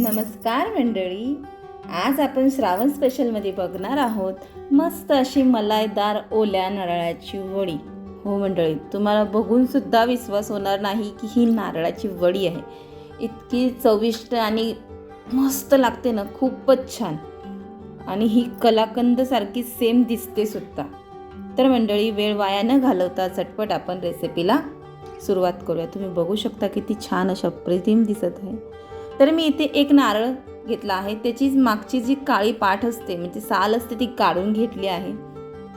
नमस्कार मंडळी. आज आपण श्रावण स्पेशलमध्ये बघणार आहोत मस्त अशी मलाईदार ओल्या नारळाची वडी. हो मंडळी तुम्हाला बघूनसुद्धा विश्वास होणार नाही की ही नारळाची वडी आहे. इतकी चविष्ट आणि मस्त लागते ना खूपच छान. आणि ही कलाकंदसारखी सेम दिसते सुद्धा. तर मंडळी वेळ वाया न घालवता झटपट आपण रेसिपीला सुरुवात करूया. तुम्ही बघू शकता किती छान अशा प्रतिम दिसत आहे. तर मी इथे एक नारळ घेतला आहे. त्याची मागची जी काळी पाठ असते म्हणजे साल असते ती काढून घेतली आहे.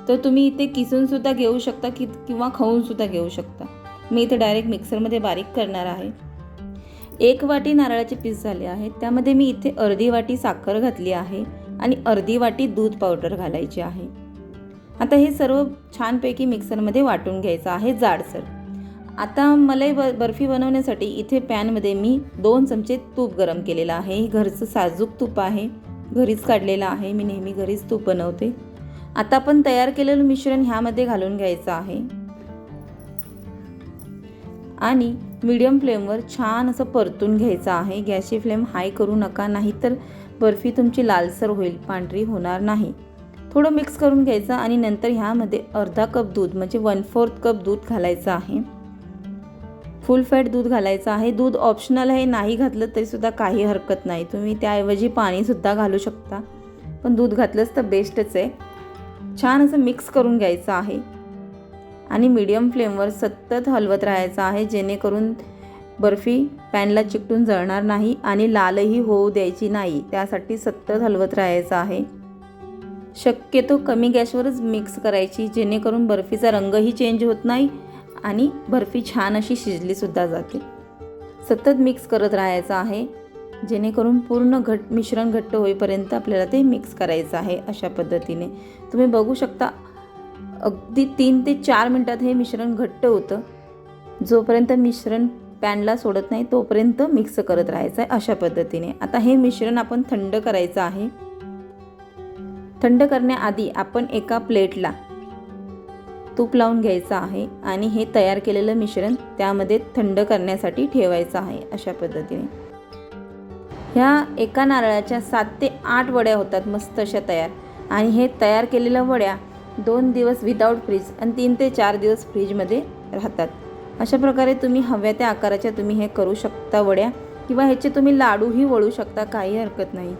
तर तुम्ही इथे किसून सुद्धा घेऊ शकता कि किंवा खाऊन सुद्धा घेऊ शकता. मी इथे डायरेक्ट मिक्सरमध्ये बारीक करणार आहे. एक वाटी नारळाचे पीस झाले आहेत. त्यामध्ये मी इथे अर्धी वाटी साखर घातली आहे आणि अर्धी वाटी दूध पावडर घालायची आहे. आता हे सर्व छानपैकी मिक्सरमध्ये वाटून घ्यायचं आहे जाडसर. आता मलाई ब बर्फी बनवण्यासाठी इथे पॅनमध्ये मी दोन चमचे तूप गरम केलेलं आहे. हे घरचं साजूक तूप आहे. घरीच काढलेलं आहे. मी नेहमी घरीच तूप बनवते. आता आपण तयार केलेलं मिश्रण ह्यामध्ये घालून घ्यायचं आहे. आणि मीडियम फ्लेमवर छान असं परतून घ्यायचं आहे. गॅसची फ्लेम हाय करू नका. नाहीतर बर्फी तुमची लालसर होईल. पांढरी होणार नाही. थोडं मिक्स करून घ्यायचं आणि नंतर ह्यामध्ये अर्धा कप दूध म्हणजे वन फोर्थ कप दूध घालायचं आहे. फुल फॅट दूध घालायचं आहे. दूध ऑप्शनल आहे नाही घातलं तरीसुद्धा काही हरकत नाही. तुम्ही त्याऐवजी पाणीसुद्धा घालू शकता. पण दूध घातलंच तर बेस्टच आहे. छान असं मिक्स करून घ्यायचं आहे. आणि मीडियम फ्लेमवर सतत हलवत राहायचं आहे जेणेकरून बर्फी पॅनला चिकटून जळणार नाही आणि लालही होऊ द्यायची नाही. त्यासाठी सतत हलवत राहायचं आहे. शक्यतो कमी गॅसवरच मिक्स करायची जेणेकरून बर्फीचा रंगही चेंज होत नाही आणि बर्फी छान अशी शिजलीसुद्धा जाते. सतत मिक्स करत राहायचं आहे. जेणेकरून पूर्ण घट मिश्रण घट्ट होईपर्यंत आपल्याला ते मिक्स करायचं आहे अशा पद्धतीने. तुम्ही बघू शकता अगदी तीन ते चार मिनटात हे मिश्रण घट्ट होतं. जोपर्यंत मिश्रण पॅनला सोडत नाही तोपर्यंत मिक्स करत राहायचं आहे अशा पद्धतीने. आता हे मिश्रण आपण थंड करायचं आहे. थंड करण्याआधी आपण एका प्लेटला तूप लावून घ्यायचं आहे आणि हे तयार केलेलं मिश्रण त्यामध्ये थंड करण्यासाठी ठेवायचं आहे अशा पद्धतीने. ह्या एका नारळाच्या सात ते आठ वड्या होतात मस्त अशा तयार. आणि हे तयार केलेल्या वड्या दोन दिवस विदाऊट फ्रीज आणि तीन ते चार दिवस फ्रीजमध्ये राहतात. अशा प्रकारे तुम्ही हव्या त्या आकाराच्या तुम्ही हे करू शकता वड्या किंवा ह्याचे तुम्ही लाडूही वळू शकता काही हरकत नाही.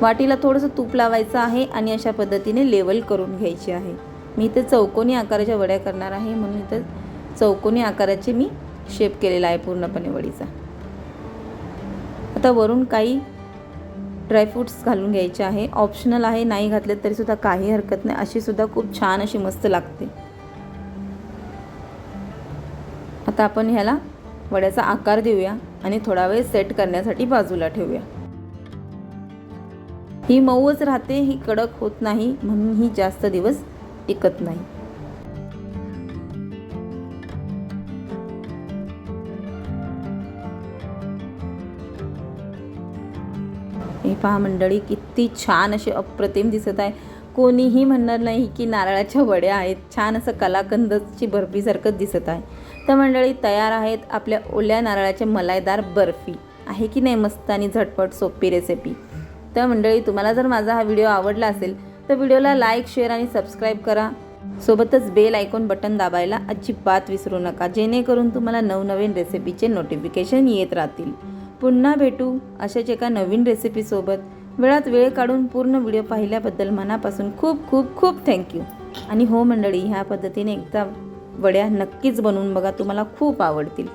वाटीला थोडंसं तूप लावायचं आहे आणि अशा पद्धतीने लेवल करून घ्यायची आहे. मी इथे चौकोनी आकाराच्या वड्या करणार आहे म्हणून इथं चौकोनी आकाराचे मी शेप केलेला आहे पूर्णपणे वडीचा. आता वरून काही ड्रायफ्रूट्स घालून घ्यायचे आहे. ऑप्शनल आहे नाही घातले तरीसुद्धा काही हरकत नाही. अशी सुद्धा खूप छान अशी मस्त लागते. आता आपण ह्याला वड्याचा आकार देऊया आणि थोडा वेळ सेट करण्यासाठी बाजूला ठेवूया. ही मऊच राहते ही कडक होत नाही म्हणून ही जास्त दिवस टिकत नाही. हे पहा मंडळी किती छान अशी अप्रतिम दिसत आहे. कोणीही म्हणणार नाही की नारळाच्या वड्या आहेत. छान असं कलाकंदची बर्फीसारखंच दिसत आहे. तर मंडळी तयार आहेत आपल्या ओल्या नारळाच्या मलाईदार बर्फी. आहे की नाही मस्त आणि झटपट सोपी रेसिपी तर मंडळी तुम्हाला जर माझा हा व्हिडिओ आवडला असेल तर व्हिडिओला लाईक शेअर आणि सबस्क्राईब करा. सोबतच बेल आयकॉन बटन दाबायला अजिबात विसरू नका जेणेकरून तुम्हाला नवनवीन रेसिपीचे नोटिफिकेशन येत राहतील. पुन्हा भेटू अशाच एका नवीन रेसिपीसोबत वेळात वेळ काढून पूर्ण व्हिडिओ पाहिल्याबद्दल मनापासून खूप खूप खूप थँक्यू आणि हो मंडळी ह्या पद्धतीने एकदा वड्या नक्कीच बनवून बघा तुम्हाला खूप आवडतील.